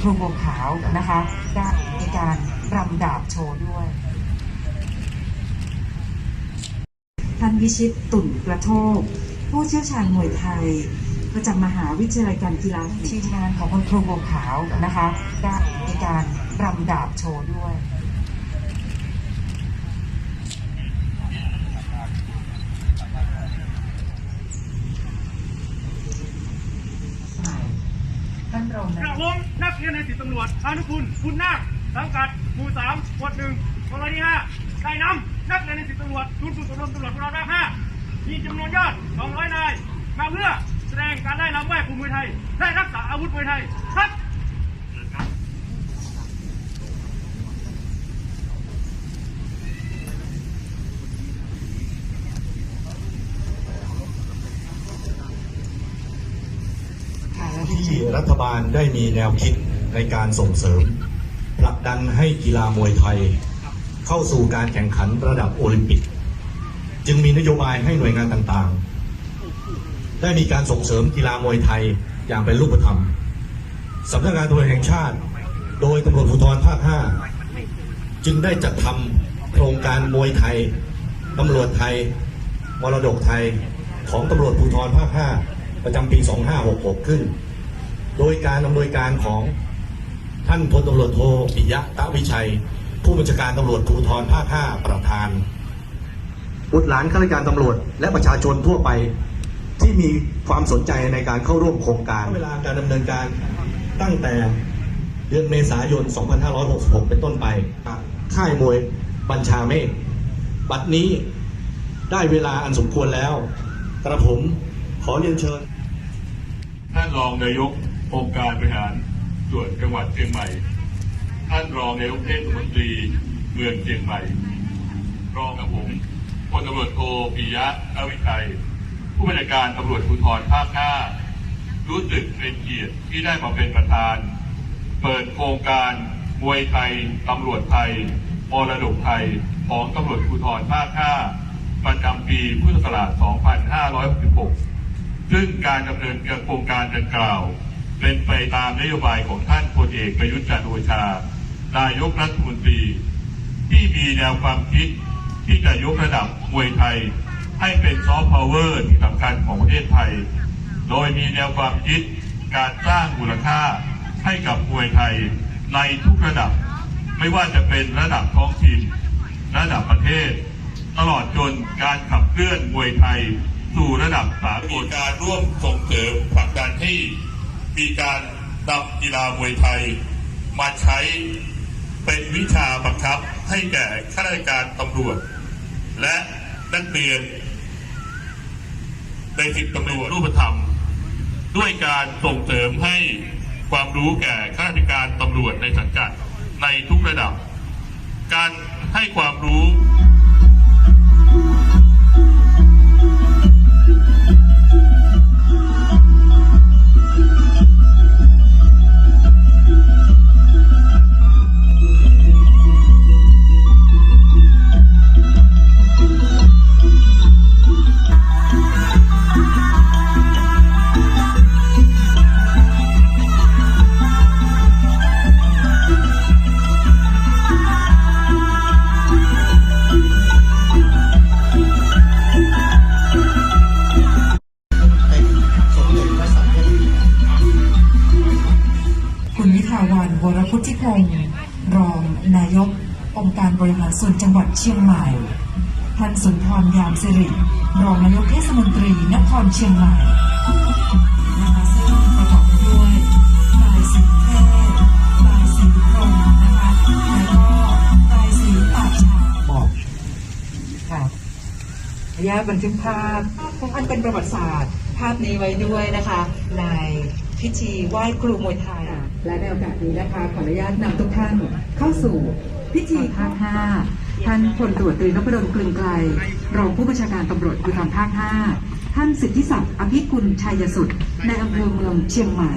ครูบงขาวนะคะได้มีการรำดาบโชว์ด้วย ท่านวิชิตตุ่นกระโทก ผู้เชี่ยวชาญมวยไทยประจำมหาวิทยาลัยการกีฬาทีมงานของคุณครูบงขาวนะคะได้มีการรำดาบโชว์ด้วย ท่านรอง กนะระผมนักเรียนในสิบตำรวจพานุคุณคุณนาคสังกัดหมู่สามหมวดหนึ่งกรณีห้าได้นำนักเรียนในสิบตำรวจทุนฝึกอบรมตำรวจพลราห้ามีจำนวนยอด 200 นาย มาเพื่อแสดงการได้รำไหว้ครูมวยไทย และรักษาอาวุธมวยไทยครับ ค่ะและ ที่รัฐบาลได้มีแนวคิดในการส่งเสริมผลักดันให้กีฬามวยไทย เข้าสู่การแข่งขันระดับโอลิมปิก จึงมีนโยบายให้หน่วยงานต่างๆ ได้มีการส่งเสริมกีฬามวยไทยอย่างเป็นรูปธรรมสำนักงานตำรวจแห่งชาติ โดยตำรวจภูธรภาค 5 จึงได้จัดทำโครงการมวยไทยตำรวจไทย มรดกไทยของตำรวจภูธรภาค 5 ประจำปี 2566 ขึ้น โดยการอำนวยการของท่านพลตำรวจโทปิยะตะวิชัย ผู้บัญชาการตำรวจภูธรภาค5ประธานบุตรหลานข้าราชการตำรวจ และประชาชนทั่วไปที่มีความสนใจในการเข้าร่วมโครงการเวลาการดำเนินการตั้งแต่เดือนเมษายน 2566 เป็นต้นไป ค่ายมวยบัญชาเมฆบัดนี้ได้เวลาอันสมควรแล้ว กระผมขอเรียนเชิญ ท่านรองนายก องค์การบริหารส่วนจังหวัดเชียงใหม่ ท่านรองนายกเทศมนตรีเมืองเชียงใหม่ รองกับผมพลตำรวจโทปิยะอวิชัย ผู้บัญชาการตำรวจภูธรภาค5รู้สึกเป็นเกียรติที่ได้มาเป็นประธาน เปิดโครงการมวยไทยตำรวจไทยมรดกไทยของตำรวจภูธรภาค5ประจำปีพุทธศักราช 2566 ซึ่งการดำเนินโครงการดังกล่าว เป็นไปตามนโยบายของท่านพลเอกประยุทธ์จันทร์โอชา นายกรัฐมนตรี ที่มีแนวความคิดที่จะยกระดับมวยไทย ให้เป็นซอฟต์พาวเวอร์ที่สำคัญของประเทศไทย โดยมีแนวความคิดการสร้างมูลค่าให้กับมวยไทยในทุกระดับ ไม่ว่าจะเป็นระดับท้องถิ่น ระดับประเทศ ตลอดจนการขับเคลื่อนมวยไทย สู่ระดับสากลการร่วมส่งเสริมผลักดันให้ มีการนำกีฬามวยไทย มาใช้เป็นวิชาบังคับให้แก่ข้าราชการตำรวจ และนักเรียนในสิบตำรวจรูปธรรม ด้วยการส่งเสริมให้ความรู้แก่ข้าราชการตำรวจในสังกัดในทุกระดับ การให้ความรู้ พุทธิพงศ์รองนายกองค์การบริหารส่วนจังหวัดเชียงใหม่ ท่านสุนทรยามสิริ รองนายกเทศมนตรีนครเชียงใหม่นะคะซึ่งประกอบไปด้วยนายสิงห์เทพนายสิงห์พรหมนะคะแล้วก็นายศรีปราชาบอกค่ะขออนุญาตบันทึกภาพของอันเป็นประวัติศาสตร์ ภาพนี้ไว้ด้วยนะคะใน พิธีไหว้ครูมวยไทย และในโอกาสนี้นะคะขออนุญาตนำทุกท่านเข้าสู่พิธีภาคห้าท่านพลตรวจตรีนพดลกลึงไกล รองผู้บัญชาการตำรวจภูธรภาคห้าท่านสิทธิศักดิ์อภิกุลชัยสุดในอำเภอเมืองเชียงใหม่